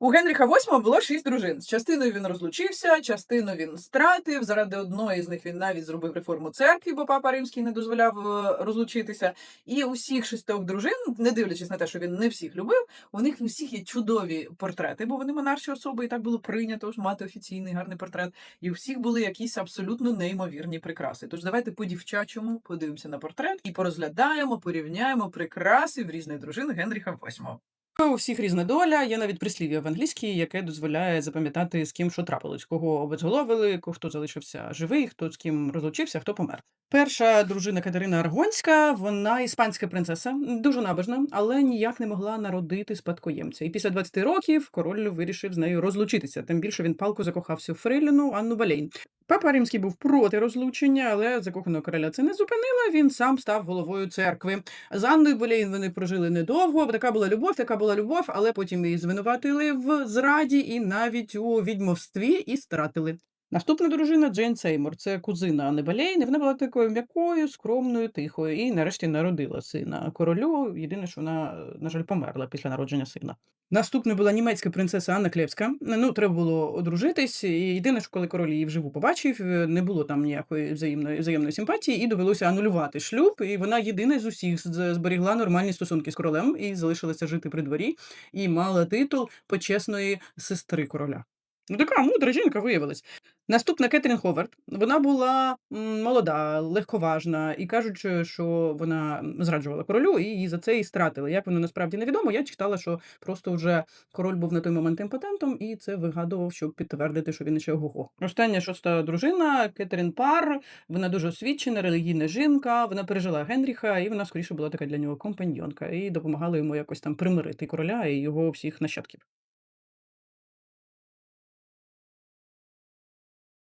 У Генріха VIII було 6 дружин. З частиною він розлучився, частину він стратив. Заради одної з них він навіть зробив реформу церкви, бо папа римський не дозволяв е, розлучитися. І усіх шістьох дружин, не дивлячись на те, що він не всіх любив, у них у всіх є чудові портрети, бо вони монарші особи, і так було прийнято ж мати офіційний гарний портрет. І у всіх були якісь абсолютно неймовірні прикраси. Тож давайте по дівчачому подивимося на портрет і порозглядаємо, порівняємо прикраси в різних дружин Генріха VIII. У всіх різна доля. Є навіть прислів'я в англійській, яке дозволяє запам'ятати, з ким що трапилось, кого обезголовили, хто залишився живий, хто з ким розлучився, хто помер. Перша дружина Катерина Аргонська, вона іспанська принцеса, дуже набожна, але ніяк не могла народити спадкоємця. І після 20 років король вирішив з нею розлучитися. Тим більше він палко закохався в фрейліну Анну Болейн. Папа римський був проти розлучення, але закоханого короля це не зупинило. Він сам став головою церкви. З Анною Болейн вони прожили недовго. Така була любов, така була любов, але потім її звинуватили в зраді і навіть у відьмовстві і стратили. Наступна дружина Джейн Сеймур, це кузина Анни Болейн, і вона була такою м'якою, скромною, тихою, і нарешті народила сина королю. Єдине, що вона, е, на жаль, померла після народження сина. Наступною була німецька принцеса Анна Клевська. Ну, треба було одружитись. І єдине, що коли король її вживу побачив, е, не було там ніякої взаємної взаємної симпатії, і довелося анулювати шлюб. І вона єдина з усіх зберігла нормальні стосунки з королем і залишилася жити при дворі, і мала титул почесної сестри короля. Ну, така мудра жінка виявилась. Наступна Кетрін Ховард. Вона була молода, легковажна, і кажуть, що- вона зраджувала королю, і її за це і стратили. Як воно насправді невідомо. Я читала, що просто вже король був на той момент імпотентом, і це вигадував, щоб підтвердити, що він ще ого-го. Остання шоста дружина Кетрін Пар. Вона дуже освічена, релігійна жінка. Вона пережила Генріха, і вона скоріше була така для нього компаньйонка, і допомагала йому якось там примирити короля і його всіх нащадків.